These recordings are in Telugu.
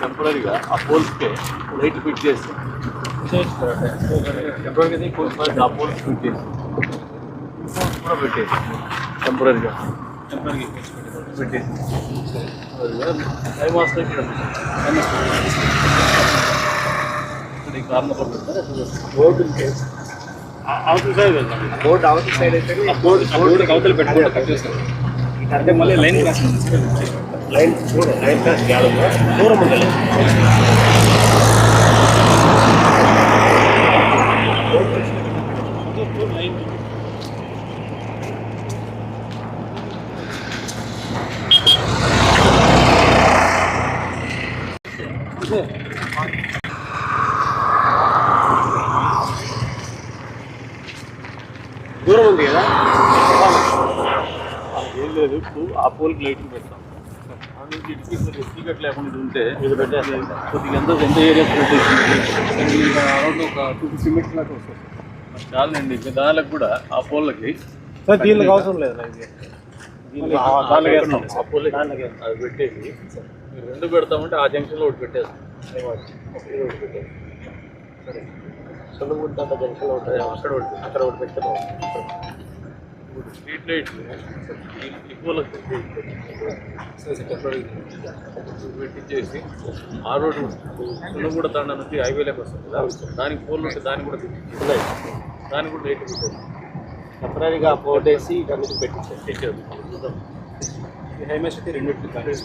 టెంపరీగా ఆ పోల్స్కే లైట్ ఫిట్ చేసి. టెంపరీగా పోల్స్ ఆ పోల్స్ ఫిట్ చేసి. పోల్స్ కూడా పెట్టేసి. టెంపరీగా టెంపరీగా పెట్టేసి. టైం వస్తే ఇక్కడ ఇక్కడ ఈ కార్నర్లో పెడతారు బోర్డు అవతల సైడ్ బోర్డు అవతల సైడ్ అయితే బోర్డు అవతల పెట్టుకుంటే కట్ చేస్తాం. అంటే మళ్ళీ line cross line line gallery దూరం ఉండాలి. దూరం ఉంది కదా? ఏం లేదు ఇప్పుడు ఆ పోల్కి లైటింగ్ పెడతాం చీకటి లేకుండా ఇది ఉంటే కొద్దిగా ఎంత ఎంత ఏరియా ఒక టూ ఫిఫ్టీ మీటర్స్ దాకా వస్తుంది. చాలండి ఇంకా దానికి కూడా ఆ పోల్లకి సార్ దీనికి అవసరం లేదు అది పెట్టేసి మీరు రెండు పెడతామంటే ఆ జంక్షన్లో ఒకటి పెట్టేస్తాం. సొంతమూడి దాంట్లో జంక్షన్లో ఉంటుంది. అక్కడ ఒకటి అక్కడ ఒకటి పెడితే ఇప్పుడు స్ట్రీట్ లైట్లు ఈ పోలకి పెట్టించేసి ఆ రోడ్డు పుల్లగూడ తండ నుంచి హైవేలోకి వస్తుంది కదా. దానికి పోల్ ఉంటే దాన్ని కూడా ఉన్నాయి దానికి కూడా లైట్ పెట్టేది టెంపరీగా బోర్డు వేసి ఇవన్నీ పెట్టించారు. ఈ హైమే సిటీ రెండింటికి కలిసి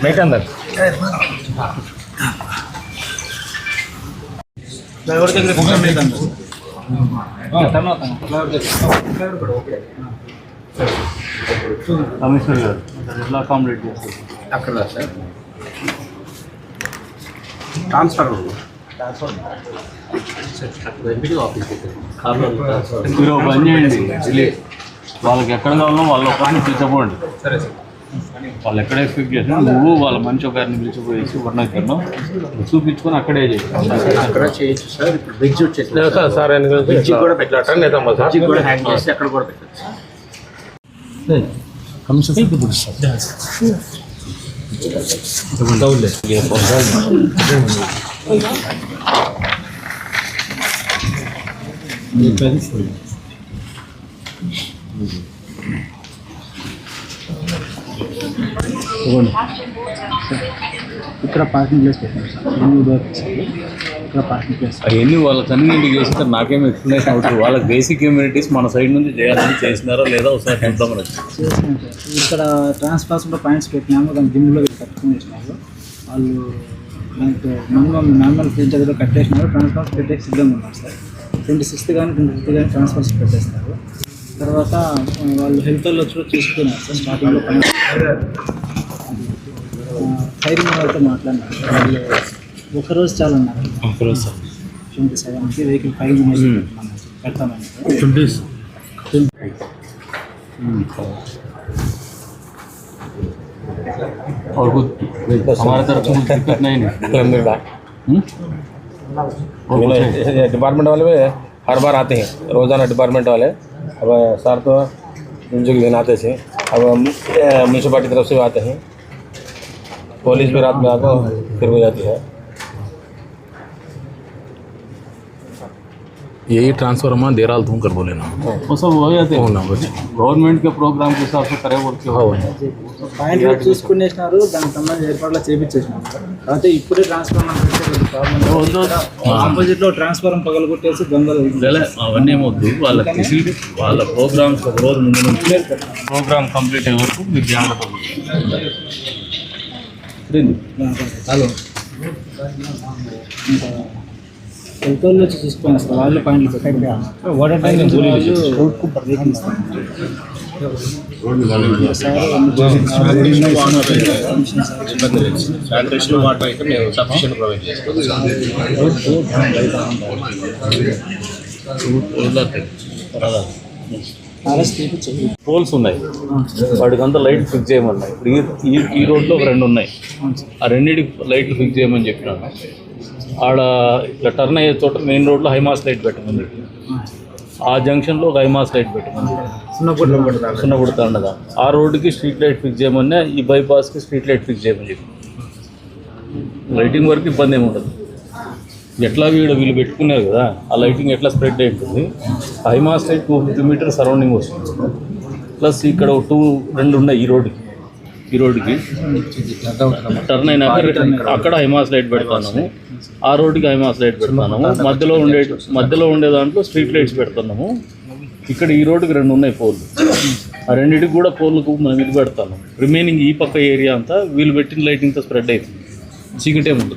Mate and డ్రైవర్ దగ్గర కమిషనర్ గారు ఎట్లా అకామిడేట్ చేస్తారు అక్కడ సార్ ట్రాన్స్ఫర్ మీరు పని చేయండి. వాళ్ళకి ఎక్కడ కావాలో వాళ్ళ ఒకరిని పిలిచపోండి సరే సార్ వాళ్ళు ఎక్కడ ఎక్స్పెక్ట్ చేసినా నువ్వు వాళ్ళ మంచి ఒకరిని పిలిచిపోయేసి వర్ణకరణ చూపించుకొని అక్కడే చేయి. అక్కడ చేయొచ్చు సార్. సార్ బ్రిడ్జ్ కూడా బ్రిడ్జ్ కూడా హ్యాంగ్ చేసి అక్కడ కూడా పెట్టచ్చు ఇక్కడ పార్కింగ్ ప్లేస్ పెట్టారు సార్. ఎన్ని దొరుకుతాయి ఇక్కడ పార్కింగ్ ప్లేస్. అవన్నీ వాళ్ళ కన్వీనియంట్ చేస్తే నాకేం ఎక్స్ప్లెనేషన్ అవుతుంది వాళ్ళకి బేసిక్ ఇమ్యూనిటీస్ మన సైడ్ నుంచి చేయాలని చేసినారో లేదా ఒకసారి సార్. ఇక్కడ ట్రాన్స్ఫార్స్ కూడా పాయింట్స్ పెట్టినాము. దాని జిమ్లో కట్టుకుని వేసినారు. వాళ్ళు మనకు మినిమం నార్మల్ ఫీజ్ దగ్గర కట్టేసినారు. ట్రాన్స్ఫార్స్ పెట్టేసి సిద్ధంగా ఉన్నారు సార్. ట్వంటీ సిక్స్త్ కానీ ట్వంటీ ఫిఫ్త్ కానీ ట్రాన్స్ఫార్స్ పెట్టేస్తారు. తర్వాత వాళ్ళు హెల్త్ వాళ్ళు వచ్చి కూడా చూసుకున్నారు సార్. స్టార్టింగ్లో పైన. ఫైరింగ్ వాళ్ళతో మాట్లాడినారు వాళ్ళు ఒకరోజు చాలా ఉన్నారు ట్వంటీ సెవెన్కి వెహికల్ ఫైరింగ్ పెడతామని और कुछ हमारे तरफ से कुछ दिक्कत नहीं है हम्म? और कुछ है? डिपार्टमेंट वाले भी हर बार आते हैं रोज़ाना डिपार्टमेंट वाले अब सर तो जो दिन आते थे अब म्यूनसिपाली तरफ से भी आते हैं पुलिस में रात में आता फिर हो जाती है। यही ट्रांसफ़र हमारा देराल तुम कर बोले ना। वो सब हो जाते हैं। ना बच्चे गवर्नमेंट के प्रोग्राम के हिसाब से करे बोल के हो। जाए पाइंट रेट चूज़ करने स्टार हो दान హలో హెల్త్ వాళ్ళు వచ్చి చూసుకున్నారు సార్ వాళ్ళు పాయింట్లు పెట్టారు వాటర్ ట్యాంక్ శానిటేషన్ వాటర్ అయితే మేము సఫిషియెంట్ ప్రొవైడ్ చేస్తాం ఆర్ఎస్ తీపించారు పోల్స్ ఉన్నాయి. వాటికి అంతా లైట్ ఫిక్స్ చేయమన్నాయి. ఇప్పుడు ఈ ఈ- రోడ్లో ఒక రెండు ఉన్నాయి. ఆ రెండింటికి లైట్లు ఫిక్స్ చేయమని చెప్పినాను ఆడ ఇట్లా టర్న్ అయ్యే చోట మెయిన్ రోడ్లో హైమాస్ లైట్ పెట్టమని ఆ జంక్షన్లో ఒక హైమాస్ లైట్ పెట్టమని చెప్పి సున్నపుడతా ఉండదా ఆ రోడ్డుకి స్ట్రీట్ లైట్ ఫిక్స్ చేయమని ఈ బైపాస్కి స్ట్రీట్ లైట్ ఫిక్స్ చేయమని చెప్పి. లైటింగ్ వరకు ఇబ్బంది ఏమి ఉండదు. ఎట్లా వీడు వీళ్ళు పెట్టుకున్నారు కదా ఆ లైటింగ్ ఎట్లా స్ప్రెడ్ అయి ఉంటుంది high mast light two fifty metre surrounding వస్తుంది. ప్లస్ ఇక్కడ టూ రెండు ఉన్నాయి ఈ రోడ్డుకి ఈ రోడ్డుకి టర్న్ అయినాక అక్కడ హైమాస్ లైట్ పెడుతున్నాము ఆ రోడ్డుకి హైమాస్ లైట్ పెడుతున్నాము మధ్యలో ఉండే మధ్యలో ఉండే దాంట్లో స్ట్రీట్ లైట్స్ పెడుతున్నాము ఇక్కడ ఈ రోడ్డుకి రెండు ఉన్నాయి పోల్లు ఆ రెండింటికి కూడా పోల్లకు మనం ఇది పెడతాము. రిమైనింగ్ ఈ పక్క ఏరియా అంతా వీళ్ళు పెట్టిన లైటింగ్తో స్ప్రెడ్ అవుతుంది చీకటే ఉండదు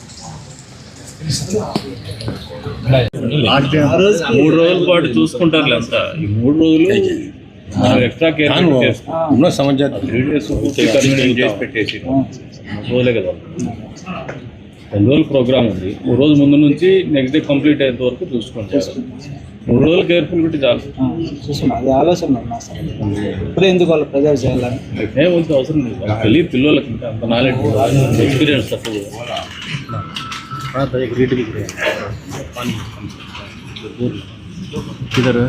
మూడు రోజుల పాటు చూసుకుంటారు అంతా మూడు రోజులు ఎక్స్ట్రా కేర్ ఉన్న సమాచారం పెట్టేసి రోజులే కదా రోజులు ప్రోగ్రామ్ ఉంది మూడు రోజుల ముందు నుంచి నెక్స్ట్ డే కంప్లీట్ అయ్యేంత వరకు చూసుకుంటారు మూడు రోజులు కేర్ఫుల్ పెట్టి చాలు చూసుకున్నాను ఆలోచన ఇప్పుడు ఎందుకు వాళ్ళు ప్రజలు చేయాలని ఏముంది అవసరం లేదు తెలియదు పిల్లలకి అంత నాలెడ్జ్ ఎక్స్పీరియన్స్ తక్కువ किधर है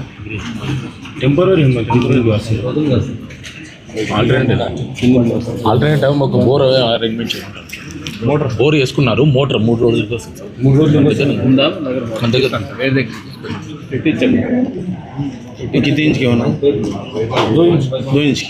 टेम्पररी टेम्पररी ఆల్టర్నేటివ్ ఆల్టర్నేటివ్ ఒక బోర్ అరేంజ్మెంట్ చేయమంటారు మోటార్ బోర్ వేసుకున్నారు మోటార్ మూడు రోజుల కోసం మూడు రోజులు ఉందా దగ్గర మన దగ్గర వేరే దగ్గర పెట్టించండి कितने इंच के होना दो इंच दो इंच की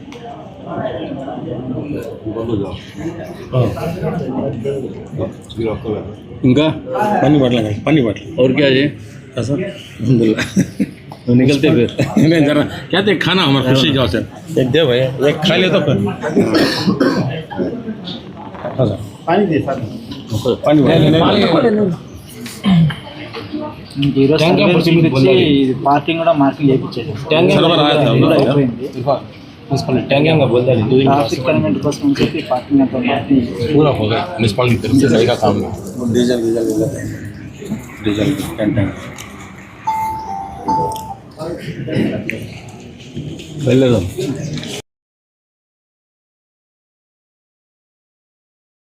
ఇంకా पानी बाटला का पानी बाटला और क्या है ऐसा अलहमदुल्ला तो निकलते फिर नहीं जरा क्या थे खाना हमारा खुशी जाओ से एक दे भाई एक खा ले तो फिर हाँ सर पानी दे सर पानी ఇంక ఈరోజు ట్యాంక్ సర్వే పరిస్థితి చూపించి పొందాలి. ఇది పార్కింగ్ కూడా మార్కింగ్ చేయించేది సర్వర్ ఆయా था కూడా అయిపోయింది टैंकिंग का बोलता नहीं दो दिन ట్రాఫిక్ కన్వెంట్ కోసం అని చెప్పి పార్కింగ్ అంతా మార్కింగ్ पूरा हो गया म्यूनसिपालिटी की तरफ से सही का काम है diesel diesel diesel tank tank వెళ్ళేదాం